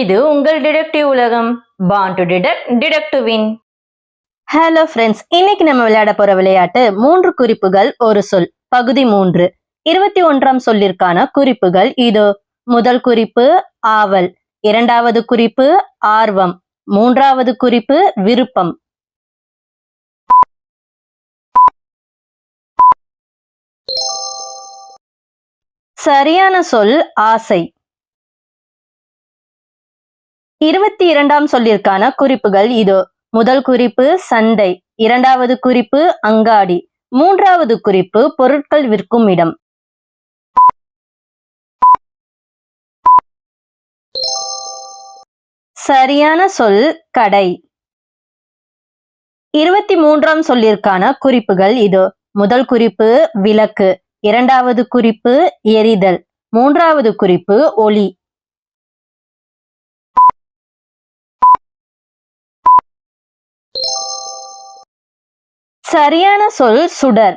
இது உங்கள் டிடெக்டிவ் உலகம். Born to detect detect win hello friends இன்னைக்கு நம்ம விளையாட போற விளையாட்டு மூன்று குறிப்புகள் ஒரு சொல் பகுதி மூன்று. இருபத்தி ஒன்றாம் சொல்லிற்கான குறிப்புகள் இதோ. முதல் குறிப்பு ஆவல். இரண்டாவது குறிப்பு ஆர்வம். மூன்றாவது குறிப்பு விருப்பம். சரியான சொல் ஆசை. இருபத்தி இரண்டாம் சொல்லிற்கான குறிப்புகள் இதோ. முதல் குறிப்பு சந்தை. இரண்டாவது குறிப்பு அங்காடி. மூன்றாவது குறிப்பு பொருட்கள் விற்கும் இடம். சரியான சொல் கடை. இருபத்தி மூன்றாம் சொல்லிற்கான குறிப்புகள் இதோ. முதல் குறிப்பு விளக்கு. இரண்டாவது குறிப்பு எரிதல். மூன்றாவது குறிப்பு ஒளி. சரியான சொல் சுடர்.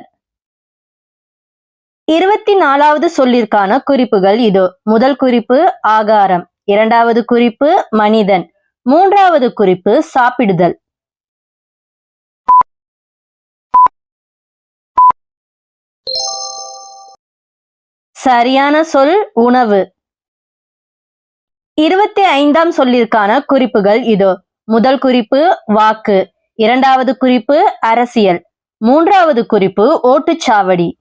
இருபத்தி நாலாவது சொல்லிற்கான குறிப்புகள் இதோ. முதல் குறிப்பு ஆகாரம். இரண்டாவது குறிப்பு மனிதன். மூன்றாவது குறிப்பு சாப்பிடுதல். சரியான சொல் உணவு. இருபத்தி ஐந்தாம் சொல்லிற்கான குறிப்புகள் இதோ. முதல் குறிப்பு வாக்கு. இரண்டாவது குறிப்பு அரசியல். மூன்றாவது குறிப்பு ஓட்டுச்சாவடி.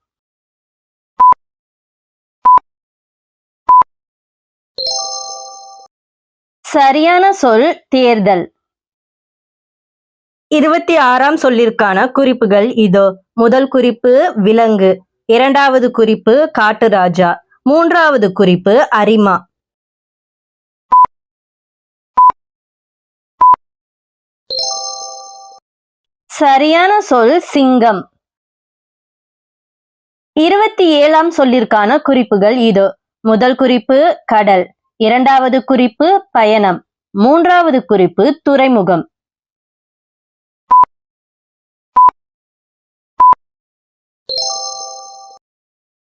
சரியான சொல் தேர்தல். இருபத்தி ஆறாம் சொல்லிற்கான குறிப்புகள் இதோ. முதல் குறிப்பு விலங்கு. இரண்டாவது குறிப்பு காட்டுராஜா. மூன்றாவது குறிப்பு அரிமா. சரியான சொல் சிங்கம். இருபத்தி ஏழாம் சொல்லிற்கான குறிப்புகள் இது. முதல் குறிப்பு கடல். இரண்டாவது குறிப்பு பயணம். மூன்றாவது குறிப்பு துறைமுகம்.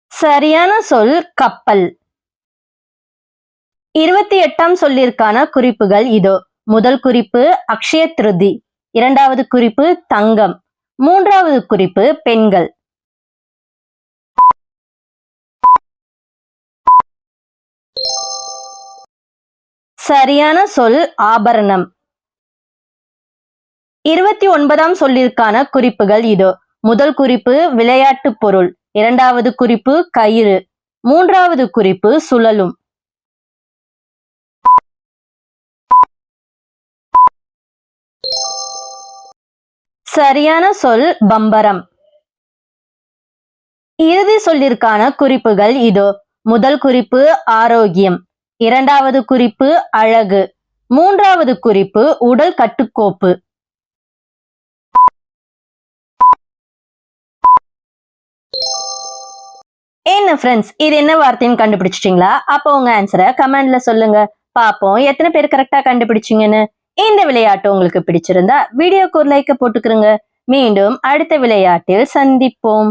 சரியான சொல் கப்பல். இருபத்தி எட்டாம் சொல்லிற்கான குறிப்புகள் இதோ. முதல் குறிப்பு அக்ஷய திருதி இரண்டாவது குறிப்பு தங்கம். மூன்றாவது குறிப்பு பெண்கள். சரியான சொல் ஆபரணம். இருபத்தி ஒன்பதாம் சொல்லிற்கான குறிப்புகள் இதோ. முதல் குறிப்பு விளையாட்டு பொருள். இரண்டாவது குறிப்பு கயிறு. மூன்றாவது குறிப்பு சுழலும். சரியான சொல் பம்பரம். இறுதி சொல்லிற்கான குறிப்புகள் இதோ. முதல் குறிப்பு ஆரோக்கியம். இரண்டாவது குறிப்பு அழகு. மூன்றாவது குறிப்பு உடல் கட்டுக்கோப்பு. என்ன ஃப்ரெண்ட்ஸ் இது என்ன வார்த்தைன்னு கண்டுபிடிச்சிட்டீங்களா? அப்போ உங்க ஆன்சரை கமெண்ட்ல சொல்லுங்க. பாப்போம் எத்தனை பேர் கரெக்டா கண்டுபிடிச்சீங்கன்னு. இந்த விளையாட்டு உங்களுக்கு பிடிச்சிருந்தா வீடியோக்கு ஒரு லைக்க போட்டுக்கிறோங்க மீண்டும் அடுத்த விளையாட்டில் சந்திப்போம்.